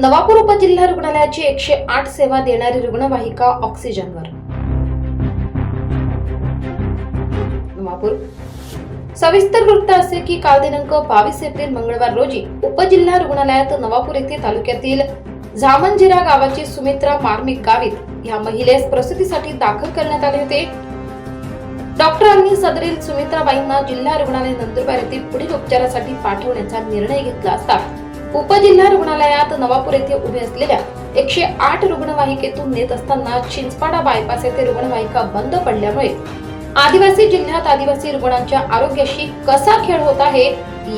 नवापूर उपजिल्हा रुग्णालयाची एकशे आठ सेवा देणारी रुग्णवाहिका ऑक्सिजनवर. नवापूर. सविस्तर वृत्त असे की काल दिनांक बावीस एप्रिल मंगळवार रोजी उपजिल्हा रुग्णालयात नवापूर येथे तालुक्यातील झामंजिरा गावाची सुमित्रा मार्मिक गावित ह्या महिलेस प्रसूतीसाठी दाखल करण्यात आले होते. डॉक्टरांनी सदरील सुमित्राबाईंना जिल्हा रुग्णालय नंदुरबार येथे पुढील उपचारासाठी पाठवण्याचा निर्णय घेतला असता उपजिल्हा रुग्णालयात नवापूर येथे उभे असलेल्या एकशे आठ रुग्णवाहिकेतून नेत असताना चिंचपाडा बायपास येथे रुग्णवाहिका बंद पडल्यामुळे आदिवासी जिल्ह्यात आदिवासी रुग्णांच्या आरोग्याशी कसा खेळ होत आहे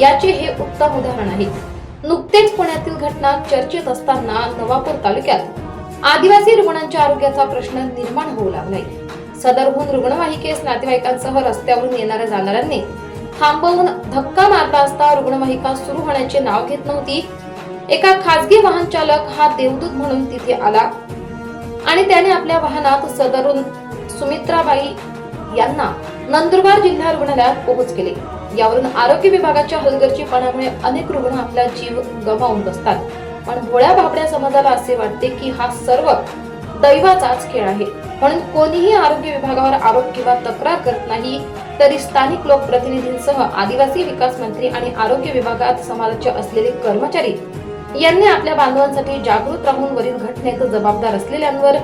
याचे हे उत्तम उदाहरण आहे. नुकतेच पुण्यातील घटना चर्चेत असताना नवापूर तालुक्यात आदिवासी रुग्णांच्या आरोग्याचा प्रश्न निर्माण होऊ लागलाय. सदरहून रुग्णवाहिकेस नातेवाईकांसह रस्त्यावरून येणाऱ्या जाणाऱ्यांनी थांबवून धक्का मारला असता रुग्णवाहिका सुरू होण्याचे नाव घेत नव्हती. एका खासगी वाहन चालक हा देवदूत म्हणून तिथे आला. आणि त्याने आपल्या वाहनात सदरून सुमित्राबाई यांना नंदुरबार जिल्हा रुग्णालयात पोहोच केले. यावरून आरोग्य विभागाच्या हलगर्जीपणामुळे अनेक रुग्ण आपला जीव गमावून बसतात. पण भोळ्या भाबड्या समाजाला असे वाटते की हा सर्व दैवाचाच खेळ आहे. म्हणून कोणीही आरोग्य विभागावर आरोप किंवा तक्रार करत नाही तरी स्थानिक लोकप्रतिनिधींसह आदिवासी विकास मंत्री आणि आरोग्य विभागात समाजाचे असलेले कर्मचारी यांनी आपल्या बांधवांसाठी जागृत राहून वरील घटनेत जबाबदार असलेल्यांवर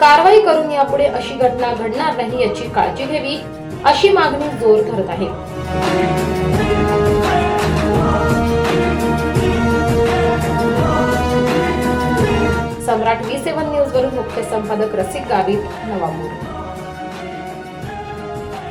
कारवाई करून यापुढे अशी घटना घडणार नाही याची काळजी घ्यावी अशी मागणी जोर धरत आहे. सम्राट वी सेवन न्यूज वरून मुख्य संपादक रसिक गावित नवापूर.